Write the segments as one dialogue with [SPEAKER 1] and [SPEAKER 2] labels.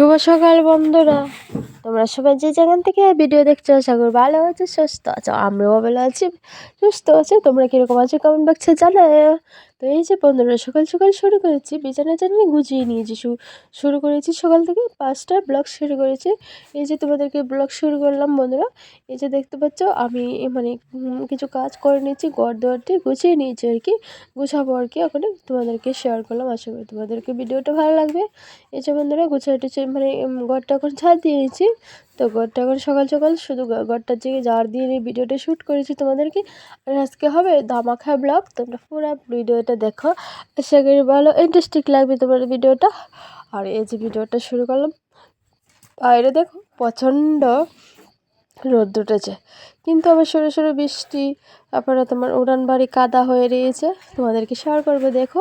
[SPEAKER 1] শুভ সকাল, বন্ধুরা। তোমরা সবাই যে যেখান থেকে ভিডিও দেখছ, আশা করি ভালো আছো, সুস্থ আছো আমরাও ভালো আছি, সুস্থ আছি। তোমরা কীরকম আছো কমেন্ট বক্সে জানাও। তো এই যে বন্ধুরা, সকাল সকাল শুরু করেছি। বিছানা চানানি গুছিয়ে নিয়েছি শুরু করেছি সকাল থেকে পাঁচটা ব্লগ শুরু করেছি। এই যে তোমাদেরকে ব্লগ শুরু করলাম বন্ধুরা, এই যে দেখতে পাচ্ছ আমি মানে কিছু কাজ করে নিয়েছি, ঘর দোয়ারটি গুছিয়ে নিয়েছি আর কি। গুছাবো আর কি ওখানে তোমাদেরকে শেয়ার করলাম। আশা করি তোমাদেরকে ভিডিওটা ভালো লাগবে। এই যে বন্ধুরা, গুছিয়ে টুছিয়ে মানে ঘরটা এখন ছাদ দিয়েছি তো ঘরটা এখন সকাল সকাল শুধু ঘরটার দিকে জার দিয়ে এই ভিডিওটা শ্যুট করেছি তোমাদেরকে। আর আজকে হবে ধামাখা ব্লগ তোমরা পুরো ভিডিওটা দেখো। আশা করি ভালো ইন্টারেস্টিং লাগবে তোমার ভিডিওটা। আর এই যে ভিডিওটা শুরু করলাম, বাইরে দেখো প্রচণ্ড রোদ উঠেছে। কিন্তু আবার সরু সরু বৃষ্টি, তারপরে তোমার উড়ান বাড়ি কাদা হয়ে রয়েছে। তোমাদেরকে শেয়ার করবে, দেখো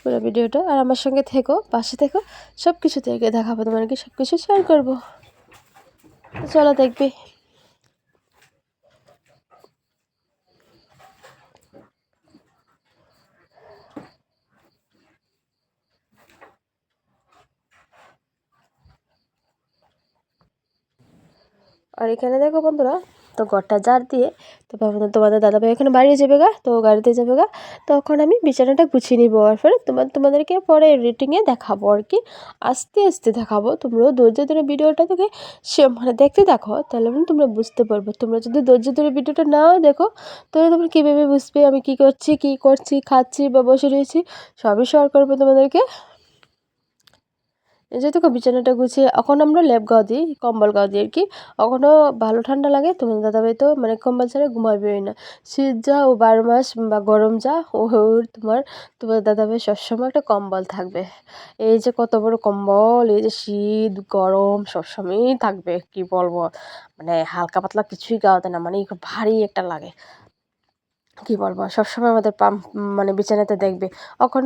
[SPEAKER 1] পুরো ভিডিওটা। আর আমার সঙ্গে থেকো, পাশে থেকো সব কিছু থেকে দেখাবো তোমাদেরকে সব কিছু শেয়ার করব। চলো দেখবি। আর এখানে দেখো বন্ধুরা তো ঘরটা জার দিয়ে তো তোমাদের দাদাভাই এখানে বাইরে যাবে গা, তো গাড়িতে যাবে গা। তখন আমি বিছানাটা গুছিয়ে নিবো আর পরে তোমার তোমাদেরকে পরে এডিটিংয়ে দেখাবো আর কি। আস্তে আস্তে দেখাবো তোমরাও ধৈর্য ধরে ভিডিওটা থেকে সে মানে দেখতে দেখো তাহলে মানে তোমরা বুঝতে পারবে। তোমরা যদি ধৈর্য ধরে ভিডিওটা নাও দেখো, তাহলে তোমরা কীভাবে বুঝবে আমি কী করছি কী করছি, খাচ্ছি বা বসে রয়েছি, সবই শেয়ার করব তোমাদেরকে। এই যে তোকে বিছানাটা গুছিয়ে, এখন আমরা ল্যাব গাও দিই, কম্বল গাও দিই আর কি। এখনও ভালো ঠান্ডা লাগে তোমার দাদাভাই তো মানে কম্বল ছাড়া ঘুমাবেই না। শীত যা ও বারো মাস বা গরম যা, ও তোমার তোমার দাদাভাই সবসময় একটা কম্বল থাকবে। এই যে কত বড় কম্বল, এই যে শীত, গরম, সবসময়ই থাকবে, কি বলব? মানে হালকা পাতলা কিছুই গাওয়াতে না মানে ভারী একটা লাগে। কি বলব, সবসময় আমাদের পাম মানে বিছানাতে দেখবে।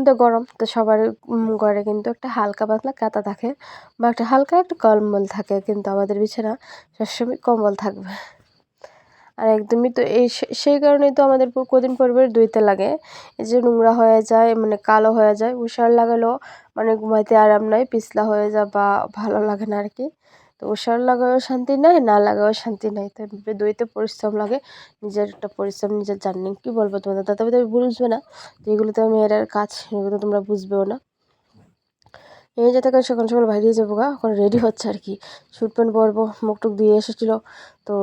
[SPEAKER 1] তো গরম, তো সবার ঘরে কিন্তু একটা হালকা পাতলা কাতা থাকে বা একটা হালকা একটা কম্বল থাকে, কিন্তু আমাদের বিছানা সবসময় কম্বল থাকবে। আর একদমই তো এই সেই কারণেই তো আমাদের কদিন পরবে ধুইতে লাগে। এই যে নোংরা হয়ে যায় মানে কালো হয়ে যায় উষার লাগালেও মানে ঘুমাইতে আরাম নাই, পিছলা হয়ে যায় বা ভালো লাগে না আর কি। তো ওষার লাগাও শান্তি নাই, না লাগাও শান্তি নাই। তো দইতে পরিশ্রম লাগে, নিজের একটা পরিশ্রম, নিজের জার্নি, কী বলব তোমাদের? তাতে তুমি বুঝবে না। তো এগুলো তো মেয়েরার কাজ, এগুলো তোমরা বুঝবেও না। এই যাতে করে সকাল সকাল বাইরে যাব গা, এখন রেডি হচ্ছে আর কি। শ্যুট প্যান্ট পরবো মুখ টুক দিয়ে এসেছিল। তো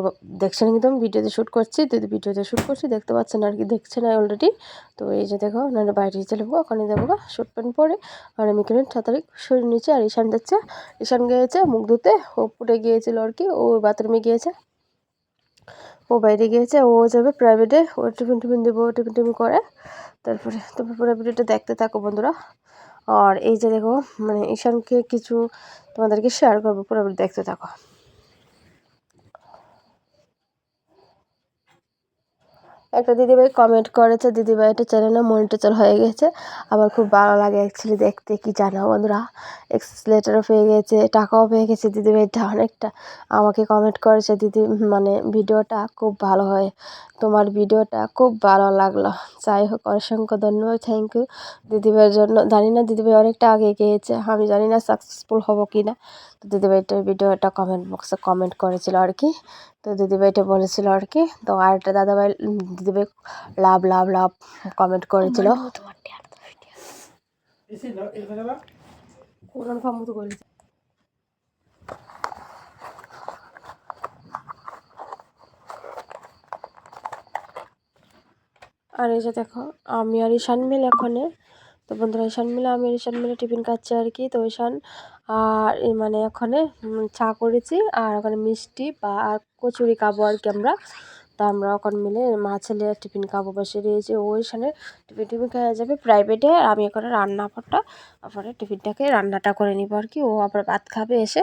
[SPEAKER 1] দেখছেন কিন্তু আমি ভিডিওতে শ্যুট করছি, তো ভিডিওতে শ্যুট করছি, দেখতে পাচ্ছেন আর কি, দেখছে না অলরেডি তো এই যে দেখো, না বাইরে চলে যাব, ওখানে যাব গা শ্যুট প্যান্ট পরে। আর আমি কিনে তারিখ শরীর নিচে, আর ঈশান যাচ্ছে। ঈশান গিয়েছে মুখ ধুতে, ও পুটে গিয়েছিল আর কি, ও বাথরুমে গিয়েছে। ও বাইরে গিয়েছে, ও যাবে প্রাইভেটে ও টিফিন টিফিন দেবো টিফিন টিফিন করে। তারপরে তোমরা পুরো ভিডিওটা দেখতে থাকো বন্ধুরা। আর এই যে দেখো মানে ঈশানকে কিছু তোমাদেরকে শেয়ার করব পুরোপুরি দেখতে থাকো। একটা দিদিভাই কমেন্ট করেছে দিদিভাই একটা চ্যানেলে মনিটাইজার হয়ে গেছে। আমার খুব ভালো লাগে অ্যাকচুয়ালি দেখতে, কি জানো বন্ধুরা? এক্সলেটারও পেয়ে গেছে, টাকাও পেয়ে গেছে দিদিভাইটা অনেকটা। আমাকে কমেন্ট করেছে, দিদি মানে ভিডিওটা খুব ভালো হয়। তোমার ভিডিওটা খুব ভালো লাগল। যাই হোক, অসংখ্য ধন্যবাদ থ্যাংক ইউ দিদিভাইয়ের জন্য, জানি না দিদিভাই অনেকটা আগে গিয়েছে, আমি জানি না সাকসেসফুল হব কি না তো দিদিভাইটার ভিডিওটা কমেন্ট বক্সে কমেন্ট করেছিল আর কি। তো দিদিভাইটা বলেছিল আর কি। তো আর একটা দাদাভাই দিদিভাই লাভ লাভ লাভ কমেন্ট করেছিল। আর এই যে দেখো, আমি আর ঈশান মিল এখানে। তো বন্ধুরা, ঈশান মিলে, আমি ঈশান মিলে টিফিন খাচ্ছি আর কি। তো ঈশান আর মানে ওখানে চা করেছি আর ওখানে মিষ্টি বা আর কচুরি খাব আর কি আমরা। তা আমরা ওখানে মিলে মা ছেলে টিফিন খাব, বসে রয়েছে। ওইখানে টিফিন টিফিন খাওয়া যাবে প্রাইভেটে আর আমি ওখানে রান্না করটা ওখানে টিফিনটাকে রান্নাটা করে নিবো আর কি। ও আবার ভাত খাবে এসে।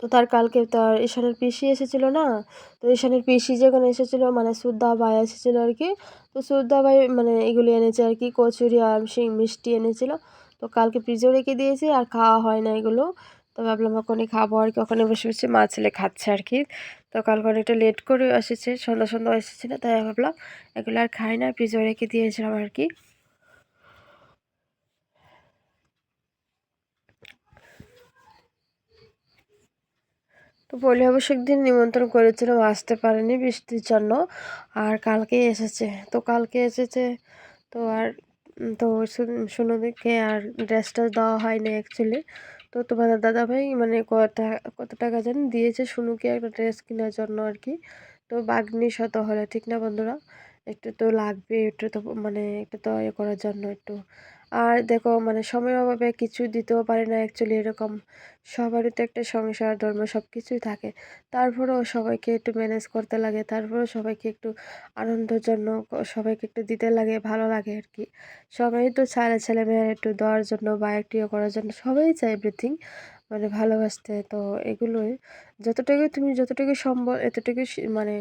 [SPEAKER 1] তো তার কালকে তার ঈশানের পিসি এসেছিল না? তো ঈশানের পিসি যখন এসেছিল মানে সুদ্দা ভাই এসেছিল আর কি তো সুদ্দা ভাই মানে এগুলি এনেছে আর কি কচুরি আর সেই মিষ্টি এনেছিলো। তো কালকে ফ্রিজেও রেখে দিয়েছি আর খাওয়া হয় না এগুলো। তো ভাবলাম ওখানে খাব আর কি, ওখানে বসে বসে মা ছেলে খাচ্ছে আর কি তো কালকে অনেকটা লেট করে এসেছে, সন্ধ্যা সন্ধ্যা এসেছিল, তাই ভাবলাম এগুলো আর খাই না, ফ্রিজেও রেখে দিয়েছিলাম আর কি তো পলি অবশ্য দিন নিমন্ত্রণ করেছিলাম আসতে পারেনি বৃষ্টির জন্য, আর কালকে এসেছে। তো কালকে এসেছে, তো আর তো সোনাদিকে আর ড্রেসটা দেওয়া হয়নি অ্যাকচুয়ালি তো তোমাদের দাদাভাই মানে কত কত টাকা যেন দিয়েছে শুনুকে একটা ড্রেস কেনার জন্য আর কি। তো বাগনি শত হলে, ঠিক না বন্ধুরা? একটু তো লাগবে, একটু তো মানে একটু তো ইয়ে করার জন্য একটু। আর দেখো মানে সময়ের অভাবে কিছু দিতেও পারে না অ্যাকচুয়ালি এরকম। সবারই তো একটা সংসার, ধর্ম সব কিছুই থাকে। তারপরেও সবাইকে একটু ম্যানেজ করতে লাগে, তারপরেও সবাইকে একটু আনন্দের জন্য সবাইকে একটু দিতে লাগে, ভালো লাগে আর কি। সবাই তো ছেলে ছেলে মেয়ের একটু দেওয়ার জন্য বা একটু করার জন্য সবাই চায় এভরিথিং মানে ভালোবাসতে। তো এগুলোই, যতটুকু তুমি, যতটুকু সম্ভব, এতটুকু মানে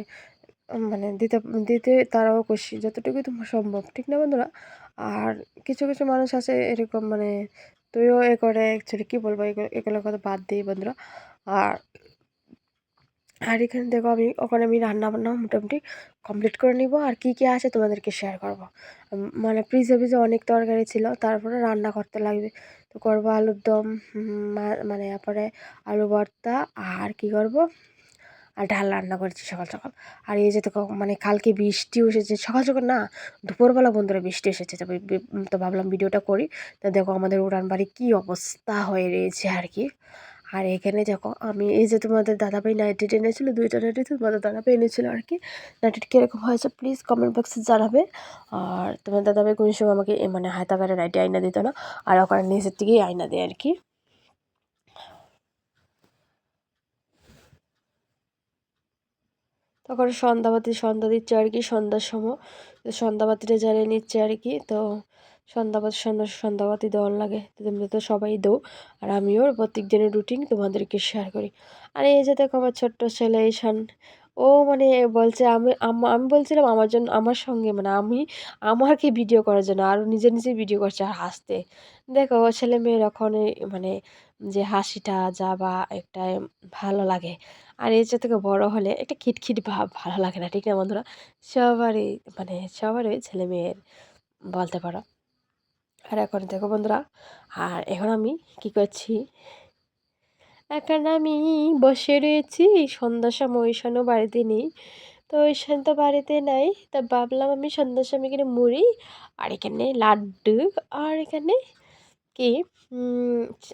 [SPEAKER 1] মানে দিতে দিতে তারাও খুশি, যতটুকু তোমার সম্ভব। ঠিক না বন্ধুরা? আর কিছু কিছু মানুষ আছে এরকম মানে তুইও এ করে অ্যাকচুয়ালি কী বলব? এগুলো কথা বাদ দিই বন্ধুরা। আর আর এখানে দেখো আমি, ওখানে আমি রান্না বান্না মোটামুটি কমপ্লিট করে নিব। আর কি কি আছে তোমাদেরকে শেয়ার করব? মানে ফ্রিজে ফ্রিজে অনেক তরকারি ছিল। তারপরে রান্না করতে লাগবে। তো করব আলুর দম মানে তারপরে আলু ভর্তা। আর কি করব? আর ডাল রান্না করেছি সকাল সকাল। আর এই যে মানে কালকে বৃষ্টিও এসেছে। সকাল সকাল না, দুপুরবেলা বন্ধুরা বৃষ্টি এসেছে। তবে তো ভাবলাম ভিডিওটা করি। তা দেখো, আমাদের উড়ান বাড়ি কী অবস্থা হয়ে রয়েছে আর কি। আর এখানে দেখো, আমি এই যে তোমাদের দাদাভাই নাইটিট এনেছিলো দুইটা নাইটি তোমাদের দাদাভাই এনেছিলো আর কি। নাইটিট কীরকম হয়েছে প্লিজ কমেন্ট বক্সে জানাবে। আর তোমার দাদাভাই কোনো সময় আমাকে মানে হাতাকারে নাইটে আয়না দিত না, আর ওখানে নিজের থেকেই আয়না দেয় আর কি। তখন সন্ধ্যাবাতি সন্ধ্যা দিচ্ছে আর কি, সন্ধ্যার সময়। সন্ধ্যাবাতিটা জ্বালিয়ে নিচ্ছে আর কি, তো সন্ধ্যাবাতি সন্ধ্যা সন্ধ্যাবাতি দেওয়ার লাগে। তোমরা তো সবাই দৌ আর আমিও প্রত্যেক দিনের রুটিন তোমাদেরকে শেয়ার করি। আর এই যে দেখো আমার ছোট্ট ছেলে ঈশান ও মানে বলছে আমি আমি বলছিলাম আমার জন্য, আমার সঙ্গে মানে আমি আমাকে ভিডিও করার জন্য আরও নিজে নিজে ভিডিও করছে আর হাসতে। দেখো ছেলে মেয়ের এখন মানে যে হাসিটা যা বা একটা ভালো লাগে। আর এর থেকে বড় হলে একটা খিটখিট ভাব, ভালো লাগে না, ঠিক না বন্ধুরা? সবারই মানে সবারই ছেলে মেয়ের বলতে পারো। আর এখন দেখো বন্ধুরা, আর এখন আমি কি করছি? এখন আমি বসে রয়েছি। সন্ধ্যার সময় ঈশানও বাড়িতে নেই। তো ঈশান তো বাড়িতে নাই। তা ভাবলাম আমি সন্ধ্যার সময় এখানে মুড়ি আর এখানে লাড্ডু আর এখানে কি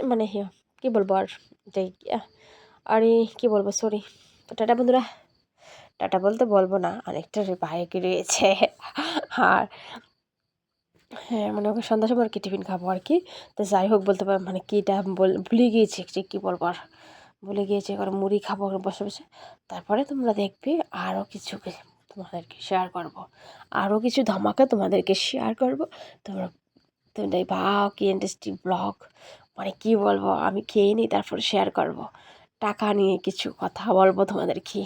[SPEAKER 1] মানে কি বলব আর যাই আরে কি বলব সরি টাটা বন্ধুরা। টাটা বলতে বলব না, অনেকটা বাইক রয়েছে। আর হ্যাঁ মানে ওকে সন্ধ্যার সময় আর কি টিফিন খাব আর কি তো যাই হোক বলতে পার মানে কীটা ভুলে গিয়েছি যে কী বলব আর। ভুলে গিয়েছি, এবার মুড়ি খাব বসে বসে। তারপরে তোমরা দেখবে আরও কিছু তোমাদেরকে শেয়ার করব। আরও কিছু ধামাকা তোমাদেরকে শেয়ার করব। তোমরা তোমরা বাও কি ইন্টারেস্টিং ব্লগ মানে কি বলব, আমি খেয়ে নিই, তারপর শেয়ার করব। টাকা নিয়ে কিছু কথা বলব তোমাদের কি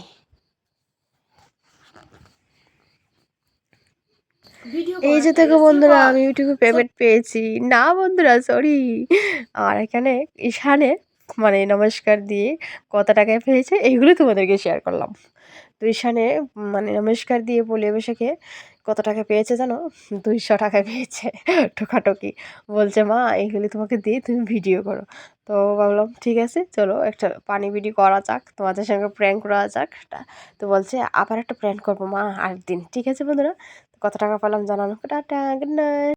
[SPEAKER 1] এই যে দেখো বন্ধুরা আমি ইউটিউবে পেমেন্ট পেয়েছি। না বন্ধুরা সরি আর এখানে ঈশানে মানে নমস্কার দিয়ে কত টাকায় পেয়েছে এইগুলো তোমাদেরকে শেয়ার করলাম। তো ঈশানে মানে নমস্কার দিয়ে বলে বসেকে কত টাকা পেয়েছে জানো? দুইশো টাকা পেয়েছে ঠোকাটকি বলছে মা এইগুলি তোমাকে দিয়ে তুমি ভিডিও করো। তো ভাবলাম ঠিক আছে চলো একটা পানি ভিডিও করা যাক তোমাদের সঙ্গে প্র্যাঙ্ক করা যাক। তো বলছে আবার একটা প্র্যাঙ্ক করব মা আরেকদিন। ঠিক আছে বন্ধুরা? কত টাকা পেলাম জানানো টাটা গুড নাইট